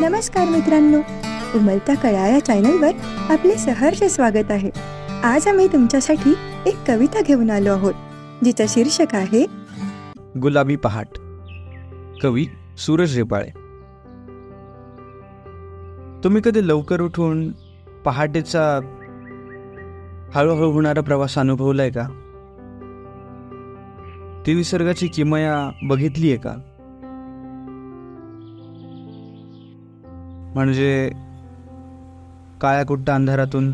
नमस्कार मित्रांनो. उमलता कळ्या या चॅनलवर आपले सहर्ष स्वागत आहे. आज आम्ही तुमच्यासाठी एक कविता घेऊन आलो आहोत जिचं शीर्षक आहे गुलाबी पहाट. कवी सूरज रेपाळे. तुम्ही कधी लवकर उठून पहाटेचा हळूहळू होणारा प्रवास अनुभवलाय का? ती निसर्गाची किमया बघितली आहे का? म्हणजे काळ्याकुट्ट अंधारातून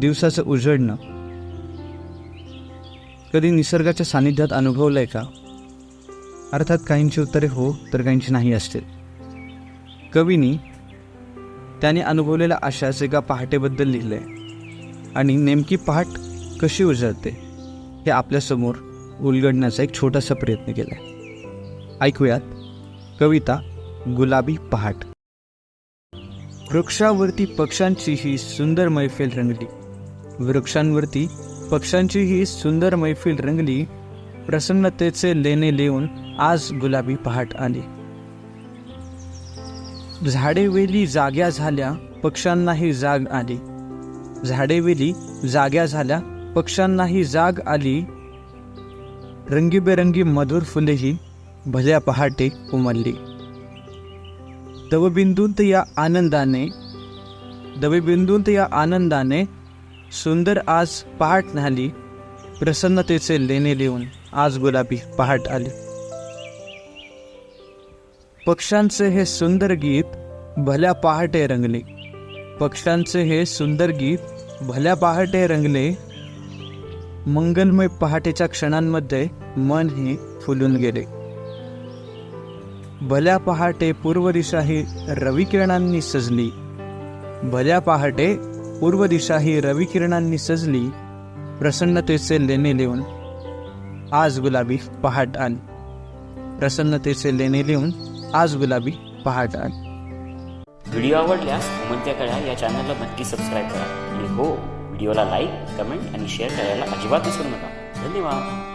दिवसाचं उजळणं. कधी निसर्गाच्या सानिध्यात अनुभवलंय का? अर्थात काहींची उत्तरे हो तर काहींची नाही असतील. कवीनी त्याने अनुभवलेल्या आशाच एका पहाटेबद्दल लिहिलंय. आणि नेमकी पहाट कशी उजळते हे आपल्यासमोर उलगडण्याचा एक छोटासा प्रयत्न केलाय. ऐकूयात कविता गुलाबी पहाट. वृक्षावरती पक्ष्यांची ही सुंदर मैफिल रंगली. वृक्षांवरती पक्ष्यांची ही सुंदर मैफिल रंगली. प्रसन्नतेचे लेणे लिहून आज गुलाबी पहाट आली. झाडेवेली जाग्या झाल्या पक्ष्यांनाही जाग आली. झाडेवेली जाग्या झाल्या पक्ष्यांनाही जाग आली. रंगीबेरंगी मधुर फुलेही भल्या पहाटे उमलली. दवबिंदूंत या आनंदाने दवबिंदूंत या आनंदाने सुंदर आज पहाट झाली प्रसन्नतेचे लेणे लिहून आज गुलाबी पहाट आली. पक्ष्यांचे हे सुंदर गीत भल्या पहाटे रंगले. पक्ष्यांचे हे सुंदर गीत भल्या पहाटे रंगले. मंगलमय पहाटेच्या क्षणांमध्ये मन हे फुलून गेले. भल्या पहाटे पूर्व दिशा ही रविकिरणांनी सजली. भल्या पहाटे पूर्व दिशा ही रविकिरणांनी सजली प्रसन्नतेचे लेणे लिहून. आज गुलाबी पहाट आली. प्रसन्नतेचे लेणे लिहून आज गुलाबी पहाट आली. व्हिडिओ आवडल्यास उमलत्या कळ्या या चॅनलला नक्की सबस्क्राईब करा. आणि हो व्हिडिओला लाईक कमेंट आणि शेअर करायला अजिबात विसरू नका. धन्यवाद.